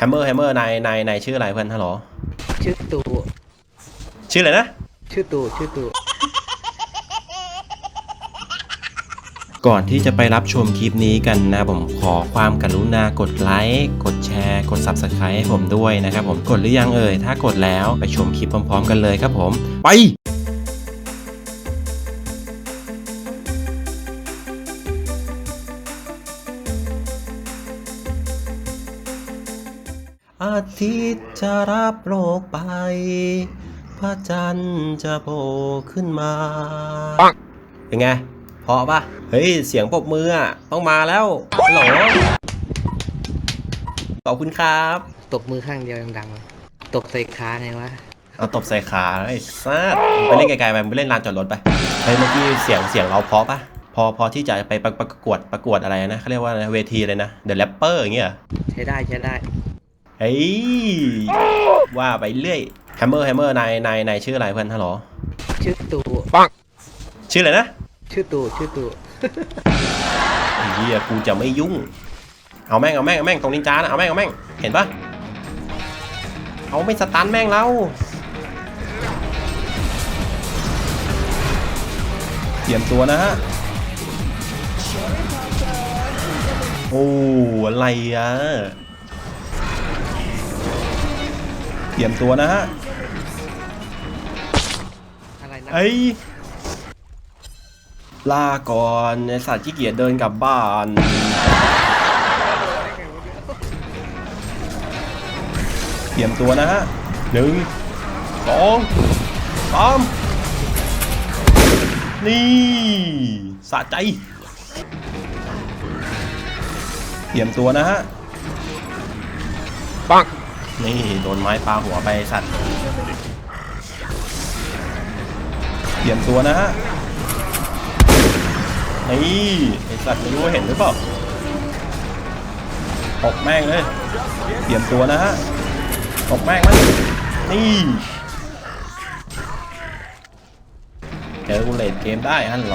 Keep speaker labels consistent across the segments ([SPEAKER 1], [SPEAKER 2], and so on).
[SPEAKER 1] แฮมเมอร์แฮมเมอร์นายนายนายชื่ออะไรเพื่อนฮัลโหล
[SPEAKER 2] ชื่อตู
[SPEAKER 1] ชื่ออะไรนะ
[SPEAKER 2] ชื่อตูชื่อตู
[SPEAKER 1] ก่อนที่จะไปรับชมคลิปนี้กันนะผมขอความกรุณากดไลค์กดแชร์ กด Subscribe ให้ผมด้วยนะครับผมกดหรือยังเอ่ยถ้ากดแล้วไปชมคลิปพร้อมๆ กันเลยครับผม ไป อาทิตย์จะรับโลกไป พระจันทร์จะโผล่ขึ้นมาเป็นไงพอปะเฮ้ย เสียงปรบมืออะต้องมาแล้วฮัลโหลขอบคุณครับ
[SPEAKER 2] ตบมือข้างเดียวยังดังเลยตบใส่ขาไงวะ
[SPEAKER 1] เอาตบใส่ขาไอ้ซัดไปเล่นไกลๆไปไปเล่นลานจอดรถไปเฮ้ยเมื่อกี้เสียงเสียงเราเพราะปะพอพอที่จะไปประประกวดประกวดอะไรนะเขาเรียกว่าอะไรเวทีเลยนะ The Rapper อย่างเงี้ยเหรอ
[SPEAKER 2] ใช้ได้ใช้ได้
[SPEAKER 1] เฮ้ยว่าไปเรื่อยแฮมเมอร์แฮมเมอร์นายนายนายชื่ออะไรเพื่อนฮัลโหล
[SPEAKER 2] ชื่อตู
[SPEAKER 1] ชื่ออะไรนะ
[SPEAKER 2] ชื่อตูชื่อตู
[SPEAKER 1] ไอ้เฮียกูจะไม่ยุ่ง เอาแม่งเอาแม่งเอาแม่งตรงนินจานะเอาแม่งเอาแม่งเห็นปะเอาไม่สตันแม่งแล้วเตรียมตัวนะฮะโอ้อะไรอะ รียมตัวนะฮะ
[SPEAKER 2] อะไรนะ
[SPEAKER 1] เอ้ยลาก่อนไอสัตว์ขี้เกียจเดินกลับบ้าน เตรียมตัวนะฮะหนึ่งสองสามนี่สะใจ เตรียมตัวนะฮะปัง นี่โดนไม้ปลาหัวไปไอสัตว์เตรียมตัวนะฮะ นี่ไอสัตว์ไม่รู้เห็นหรือเปล่าตกแม่งเลย เตรียมตัวนะฮะตกแม่งมันนี่เจอกูเลดเกมได้ฮัลโหล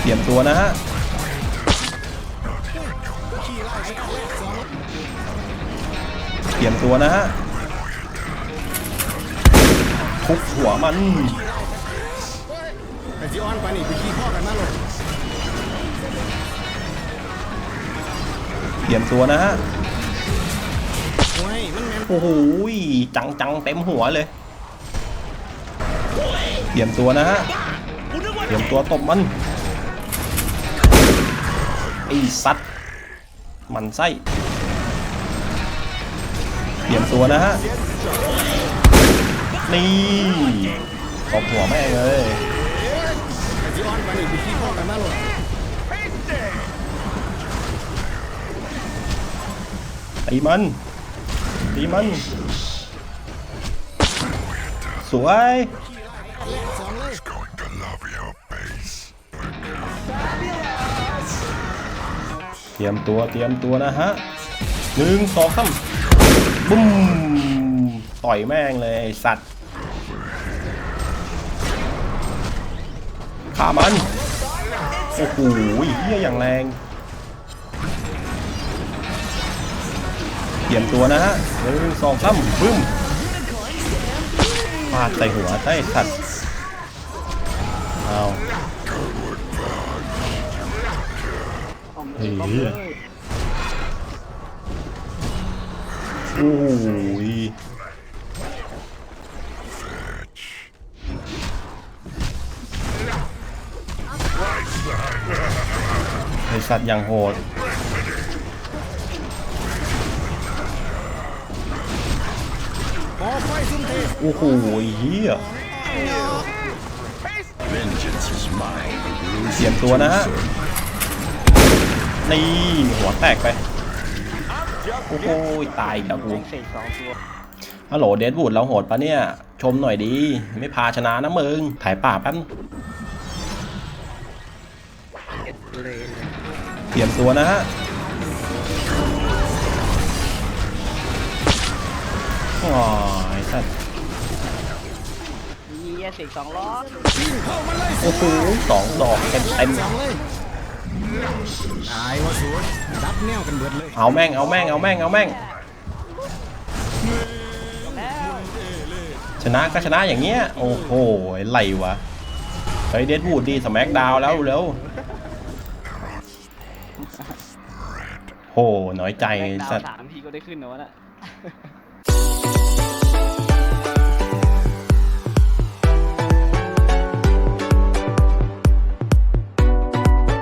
[SPEAKER 1] เตรียมตัวนะฮะ เตรียมตัวนะฮะทุบหัวมัน
[SPEAKER 3] ไอ้ที่อ้อนไปนี่ไปขี้ข้อกันมาเลย
[SPEAKER 1] เตรียมตัวนะฮะ
[SPEAKER 3] โอ้ยมันแม่น
[SPEAKER 1] โอ้โหจังจังเต็มหัวเลย เตรียมตัวนะฮะ เตรียมตัวตบมันไอ้สัตว์ มันไส้เตรียมตัวนะฮะ นี่ตบหัวแม่งเลย
[SPEAKER 3] ไอ้ที่อ้อนไปนี่ไปขี้ข้อกันมาเลย
[SPEAKER 1] ตีมันตีมัน สวย
[SPEAKER 3] เต
[SPEAKER 1] รียมตัวเตรียมตัวนะฮะหนึ่งสองสามบุ้มต่อยแม่งเลยสัตว์ขามันโอ้โหเฮียอย่างแรงเตรียมตัวนะฮะหนึ่งสองสามบึ้มฟาดใส่หัวใต้สัตว์เอา เฮ้ยโอ้ยไอสัตว์อย่างโหดโอ้โหเฮียเตรียมตัวนะฮะ นี่หัวแตกไปโอ้โหตายอีกแล้วกูฮัลโหลเดดบูดเราโหดปะเนี่ย ชมหน่อยดี ไม่พาชนะนะมึง ถ่ายป่าแป๊บ
[SPEAKER 2] เอ็ดเลยนะ
[SPEAKER 1] เตรียมตัวนะฮะอ๋อไอ้สัตว์
[SPEAKER 4] เยียเสกสองล้อ
[SPEAKER 3] ยิงเข้ามาเลย
[SPEAKER 1] โอ้โหสองดอกเต็มเต็ม
[SPEAKER 3] สองเลย ตายว่าสวยดับแนวกันเบิดเลย
[SPEAKER 1] เอาแม่งเอาแม่งเอาแม่งเอาแม่ง ชนะก็ชนะอย่างเงี้ยโอ้โหไหลวะเฮ้ยเดดวูดดีสม็กดาวแล้วเร็วโหน้อยใจสัตว์
[SPEAKER 4] สามทีก็ได้ขึ้นนะวะน่ะ